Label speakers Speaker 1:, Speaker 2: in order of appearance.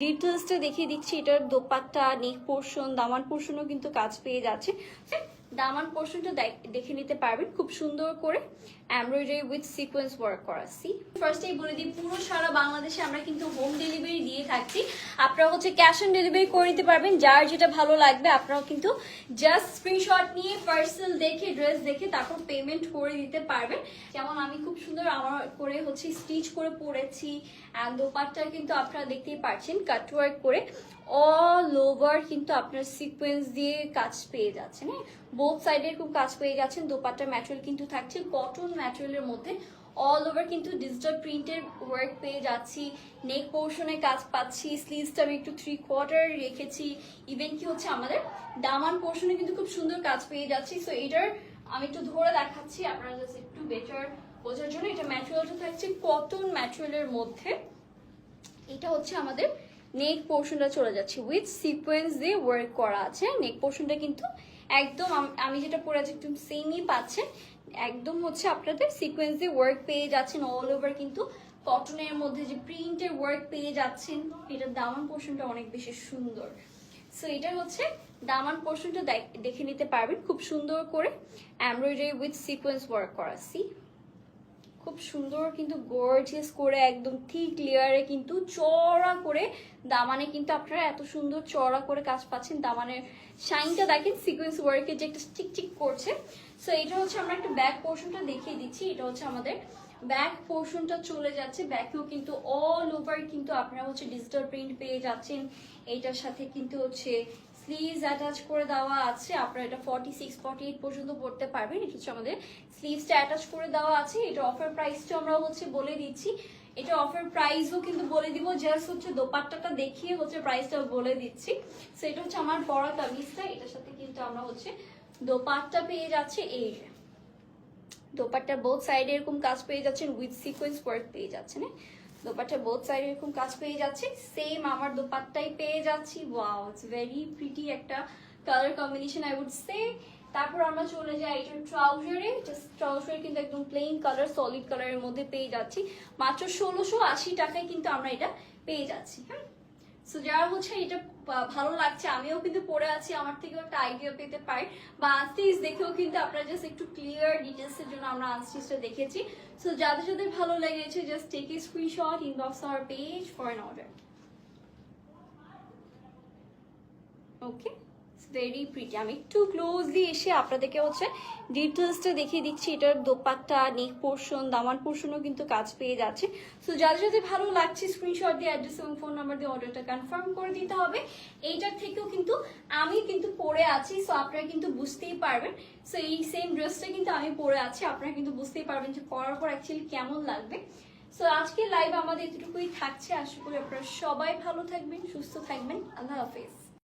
Speaker 1: ডিটেলসটা দেখিয়ে দিচ্ছি এটার দোপাট্টা নেক পোর্শন দামান পোর্শনও কিন্তু কাজ পেয়ে যাচ্ছে। দামান পোর্শনটা দেখে নিতে পারবেন। খুব সুন্দর করে এমব্রয়ডারি উইথ সিকোয়েন্স ওয়ার্ক করা সি ফার্স্টেই বলে দিই, পুরো সারা বাংলাদেশে আমরা কিন্তু হোম ডেলিভারি দিয়ে থাকছি আপনারা হচ্ছে ক্যাশ অন ডেলিভারি করে নিতে পারবেন। যার যেটা ভালো লাগবে, আপনারাও কিন্তু জাস্ট স্ক্রিনশট নিয়ে পার্সেল দেখে ড্রেস দেখে তারপর পেমেন্ট করে দিতে পারবেন। যেমন আমি খুব সুন্দর আমার করে হচ্ছে স্টিচ করে পরেছি অ্যান্ড দোপাট্টা কিন্তু আপনারা দেখতেই পাচ্ছেন কাটওয়ার্ক করে। অল ওভার কিন্তু আপনার সিকোয়েন্স দিয়ে কাজ পেয়ে যাচ্ছেন হ্যাঁ? বোথ সাইডে এরকম কাজ পেয়ে যাচ্ছেন দোপাট্টা ম্যাটেরিয়াল কিন্তু থাকছে কটন ম্যাটেরিয়ালের মধ্যে অল ওভার কিন্তু ডিজিটাল প্রিন্টের ওয়ার্ক পেয়ে যাচ্ছি নেক পোর্শনে কাজ পাচ্ছি স্লিভসটা আমি একটু থ্রি কোয়ার্টার রেখেছি ইভেন কি হচ্ছে আমাদের দামান পোর্শনে কিন্তু খুব সুন্দর কাজ পেয়ে যাচ্ছি সো এটার আমি একটু ধরে দেখাচ্ছি, আপনারা জাস্ট একটু বেটার বোঝার জন্য, এটা ম্যাটেরিয়ালটা থাকছে কটন ম্যাটেরিয়ালের মধ্যে, এটা হচ্ছে আমাদের নেক পোর্শনটা চলে যাচ্ছে উইথ সিকোয়েন্স দিয়ে ওয়ার্ক করা আছে নেক পোর্শনটা কিন্তু একদম আমি যেটা পরে আছি একদম সেমই পাচ্ছেন। একদম হচ্ছে আপনাদের সিকোয়েন্সে ওয়ার্ক পেয়ে যাচ্ছেন অল ওভার কিন্তু কটনের মধ্যে যে প্রিন্টের ওয়ার্ক পেয়ে যাচ্ছেন এটার দামান পোর্শনটা অনেক বেশি সুন্দর। সো এটা হচ্ছে দামান পোর্শনটা দেখে নিতে পারবেন, খুব সুন্দর করে এমব্রয়ডারি উইথ সিকোয়েন্স ওয়ার্ক করা। সি খুব সুন্দর কিন্তু গর্জিয়াস করে, একদম থিক লেয়ারে কিন্তু চড়া করে দামানে কিন্তু আপনারা এত সুন্দর চড়া করে কাজ পাচ্ছেন। দামানের শাইনটা দেখেন সিকোয়েন্স ওয়ার্কে যে একটা চিকচিক করছে। সো এটা হচ্ছে আমরা একটা ব্যাক পোর্শনটা দেখিয়ে দিচ্ছি। এটা হচ্ছে আমাদের ব্যাক পোর্শনটা চলে যাচ্ছে। ব্যাকেও কিন্তু অল ওভার কিন্তু আপনারা হচ্ছে ডিজিটাল প্রিন্ট পেয়ে যাচ্ছেন। এইটার সাথে কিন্তু হচ্ছে স্লিভস অ্যাটাচ করে দেওয়া আছে। আপনারা এটা ফর্টি সিক্স ফর্টি এইট পর্যন্ত পড়তে পারবেন। এটা হচ্ছে আমাদের স্লিভসটা অ্যাটাচ করে দেওয়া আছে। এটা অফার প্রাইসটা আমরা হচ্ছে বলে দিচ্ছি। এটা অফার প্রাইসও কিন্তু বলে দিব। জাস্ট হচ্ছে দোপাট্টাটা দেখিয়ে হচ্ছে প্রাইসটা বলে দিচ্ছি। সো এটা হচ্ছে আমার বড় কামিজটা। এটার সাথে কিন্তু আমরা হচ্ছে দোপাট্টা পেয়ে যাচ্ছে। এই দোপাট্টার বোথ সাইডে এরকম কাজ পেয়ে যাচ্ছেন। উইথ সিকোয়েন্স ওয়ার্ক পেয়ে যাচ্ছেন। দোপাট্টার বোথ সাইডে এরকম কাজ পেয়ে যাচ্ছে। সেম আমার দোপাট্টাই পেয়ে যাচ্ছি। ওয়াও ইটস ভেরি প্রিটি একটা colour combination I would say তারপর আমরা চলে যাই এটা ট্রাউজারে ট্রাউজার কিন্তু একদম প্লেইন কালার সলিড কালারের মধ্যে পেয়ে যাচ্ছি। মাত্র ষোলোশো আশি টাকায় কিন্তু আমরা এটা পেয়ে যাচ্ছি হ্যাঁ? সো যারা হচ্ছে এটা ভালো লাগছে, আমিও কিন্তু পড়ে আছি, আমার থেকেও একটা আইডিয়া পেতে পারি। বা আনস্টিচ দেখেও কিন্তু আপনারা জাস্ট একটু ক্লিয়ার ডিটেলসের জন্য আমরা আনস্টিচটা দেখেছি। সো যাদের যাদের ভালো লেগেছে just take a screenshot inbox our page for order okay very pretty আমি একটু ক্লোজলি এসে আপনাদেরকে হচ্ছে ডিটেলসটা দেখিয়ে দিচ্ছি। এটার দোপাট্টা নেক পোর্শন দামান পোর্শনও কিন্তু কাজ পেয়ে যাচ্ছে। সো যাদের যাদের ভালো লাগছে স্ক্রিনশট দিয়ে অ্যাড্রেস এবং ফোন নাম্বার দিয়ে অর্ডারটা কনফার্ম করে দিতে হবে। এইটার থেকেও কিন্তু আমি কিন্তু পরে আছি সো আপনারা কিন্তু বুঝতেই পারবেন। সো এই সেম ড্রেসটা কিন্তু আমি পরে আছি, আপনারা কিন্তু বুঝতেই পারবেন যে পরার পর অ্যাকচুয়ালি কেমন লাগবে। সো আজকের লাইভ আমাদের এতটুকুই থাকছে। আশা করি আপনারা সবাই ভালো থাকবেন, সুস্থ থাকবেন। আল্লাহ হাফেজ।